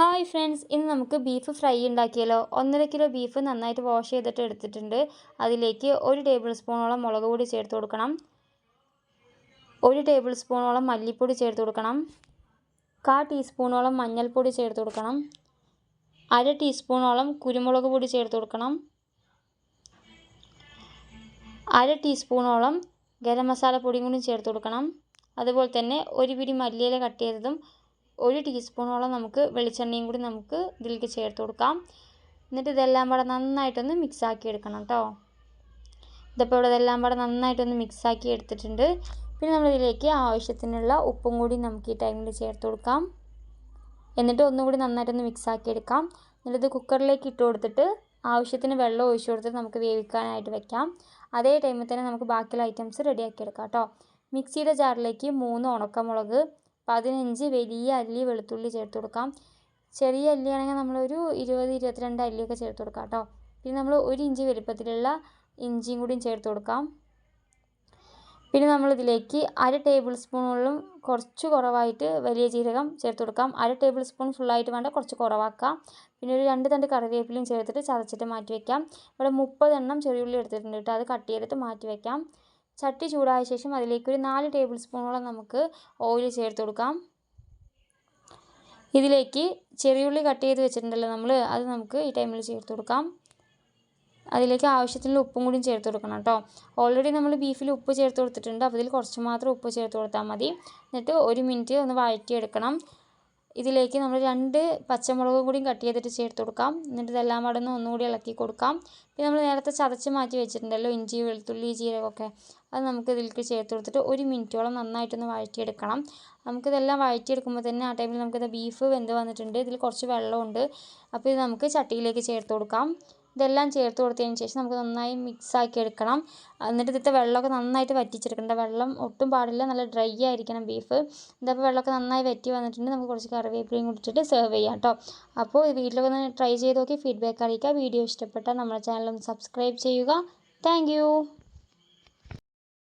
Hi friends ഇന്ന് നമുക്ക് beef fry ഉണ്ടാക്കിയാലോ? ഒന്നര കിലോ ബീഫ് നന്നായിട്ട് വാഷ് ചെയ്തിട്ട് എടുത്തിട്ടുണ്ട്. അതിലേക്ക് ഒരു ടേബിൾ സ്പൂണോളം മുളക് പൊടി ചേർത്ത് കൊടുക്കണം. ഒരു ടേബിൾ സ്പൂണോളം മല്ലിപ്പൊടി ചേർത്ത് കൊടുക്കണം. കാ ടീസ്പൂണോളം മഞ്ഞൾപ്പൊടി ചേർത്ത് കൊടുക്കണം. അര ടീസ്പൂണോളം കുരുമുളക് പൊടി ചേർത്ത് കൊടുക്കണം. അര ടീസ്പൂണോളം ഗരം മസാല പൊടിയും കൂടി ചേർത്ത് കൊടുക്കണം. അതുപോലെ തന്നെ ഒരു പിടി മല്ലിയില കട്ട് ചെയ്തതും ഒരു ടീസ്പൂണോളം നമുക്ക് വെളിച്ചെണ്ണയും കൂടി നമുക്ക് ഇതിലേക്ക് ചേർത്ത് കൊടുക്കാം. എന്നിട്ട് ഇതെല്ലാം കൂടെ നന്നായിട്ടൊന്ന് മിക്സാക്കി എടുക്കണം കേട്ടോ ഇതിപ്പോൾ ഇവിടെ ഇതെല്ലാം കൂടെ നന്നായിട്ടൊന്ന് മിക്സാക്കി എടുത്തിട്ടുണ്ട്. പിന്നെ നമ്മളിതിലേക്ക് ആവശ്യത്തിനുള്ള ഉപ്പും കൂടി നമുക്ക് ഈ ടൈമിൽ ചേർത്ത് കൊടുക്കാം. എന്നിട്ട് ഒന്നുകൂടി നന്നായിട്ടൊന്ന് മിക്സാക്കി എടുക്കാം. എന്നിട്ട് ഇത് കുക്കറിലേക്ക് ഇട്ട് കൊടുത്തിട്ട് ആവശ്യത്തിന് വെള്ളം ഒഴിച്ചു കൊടുത്തിട്ട് നമുക്ക് വേവിക്കാനായിട്ട് വെക്കാം. അതേ ടൈമിൽ തന്നെ നമുക്ക് ബാക്കിയുള്ള ഐറ്റംസ് റെഡിയാക്കി എടുക്കാം കേട്ടോ മിക്സിയുടെ ജാറിലേക്ക് മൂന്ന് ഉണക്കമുളക് പതിനഞ്ച് വലിയ അല്ലി വെളുത്തുള്ളി ചേർത്ത് കൊടുക്കാം. ചെറിയ അല്ലിയാണെങ്കിൽ നമ്മളൊരു ഇരുപത് ഇരുപത്തിരണ്ട് അല്ലിയൊക്കെ ചേർത്ത് കൊടുക്കാം കേട്ടോ. പിന്നെ നമ്മൾ ഒരു ഇഞ്ച് വലുപ്പത്തിലുള്ള ഇഞ്ചിയും കൂടിയും ചേർത്ത് കൊടുക്കാം. പിന്നെ നമ്മളിതിലേക്ക് അര ടേബിൾ സ്പൂണുകളും കുറച്ച് കുറവായിട്ട് വലിയ ജീരകം ചേർത്ത് കൊടുക്കാം. അര ടേബിൾ സ്പൂൺ ഫുള്ളായിട്ട് വേണ്ട കുറച്ച് കുറവാക്കാം. പിന്നെ ഒരു രണ്ട് തണ്ട് കറിവേപ്പിലയും ചേർത്തിട്ട് ചതച്ചിട്ട് മാറ്റി വയ്ക്കാം ഇവിടെ മുപ്പതെണ്ണം ചെറിയുള്ളി എടുത്തിട്ടുണ്ട് കേട്ടോ അത് കട്ട് ചെയ്തിട്ട് മാറ്റി വയ്ക്കാം ചട്ടി ചൂടായ ശേഷം അതിലേക്ക് ഒരു നാല് ടേബിൾ സ്പൂണോളം നമുക്ക് ഓയിൽ ചേർത്ത് കൊടുക്കാം. ഇതിലേക്ക് ചെറിയുള്ളി കട്ട് ചെയ്ത് വെച്ചിട്ടുണ്ടല്ലോ നമ്മൾ അത് നമുക്ക് ഈ ടൈമിൽ ചേർത്ത് കൊടുക്കാം. അതിലേക്ക് ആവശ്യത്തിനുള്ള ഉപ്പും കൂടി ചേർത്ത് കൊടുക്കണം കേട്ടോ. ഓൾറെഡി നമ്മൾ ബീഫിൽ ഉപ്പ് ചേർത്ത് കൊടുത്തിട്ടുണ്ട്. അപ്പോൾ ഇതിൽ കുറച്ച് മാത്രം ഉപ്പ് ചേർത്ത് കൊടുത്താൽ മതി. എന്നിട്ട് ഒരു മിനിറ്റ് ഒന്ന് വഴറ്റിയെടുക്കണം. ഇതിലേക്ക് നമ്മൾ രണ്ട് പച്ചമുളകും കൂടിയും കട്ട് ചെയ്തിട്ട് ചേർത്ത് കൊടുക്കാം. എന്നിട്ട് ഇതെല്ലാം കൂടെ ഒന്ന് ഒന്നുകൂടി ഇളക്കി കൊടുക്കാം. പിന്നെ നമ്മൾ നേരത്തെ ചതച്ച് മാറ്റി വെച്ചിട്ടുണ്ടല്ലോ ഇഞ്ചി വെളുത്തുള്ളി ജീരകമൊക്കെ. അത് നമുക്ക് ഇതിലേക്ക് ചേർത്ത് കൊടുത്തിട്ട് ഒരു മിനിറ്റോളം നന്നായിട്ടൊന്ന് വഴറ്റിയെടുക്കണം. നമുക്കിതെല്ലാം വഴറ്റിയെടുക്കുമ്പോൾ തന്നെ ആ ടൈമിൽ നമുക്കിത് ബീഫ് വെന്ത് വന്നിട്ടുണ്ട്. ഇതിൽ കുറച്ച് വെള്ളമുണ്ട്. അപ്പോൾ ഇത് നമുക്ക് ചട്ടിയിലേക്ക് ചേർത്ത് കൊടുക്കാം. ഇതെല്ലാം ചേർത്ത് കൊടുത്തതിന് ശേഷം നമുക്ക് നന്നായി മിക്സ് ആക്കി എടുക്കണം. എന്നിട്ട് ഇതിലത്തെ വെള്ളമൊക്കെ നന്നായിട്ട് വറ്റിച്ചെടുക്കണം വെള്ളം ഒട്ടും പാടില്ല. നല്ല ഡ്രൈ ആയിരിക്കണം ബീഫ്. ഇതപ്പോൾ വെള്ളമൊക്കെ നന്നായി വറ്റി വന്നിട്ടുണ്ട്. നമുക്ക് കുറച്ച് കറിവേപ്പിലയും കൂടിയിട്ട് സെർവ് ചെയ്യാം കേട്ടോ. അപ്പോൾ വീട്ടിലൊക്കെ ഒന്ന് ട്രൈ ചെയ്ത് നോക്കി ഫീഡ്ബാക്ക് അറിയിക്കുക. വീഡിയോ ഇഷ്ടപ്പെട്ടാൽ നമ്മുടെ ചാനൽ ഒന്ന് സബ്സ്ക്രൈബ് ചെയ്യുക. താങ്ക്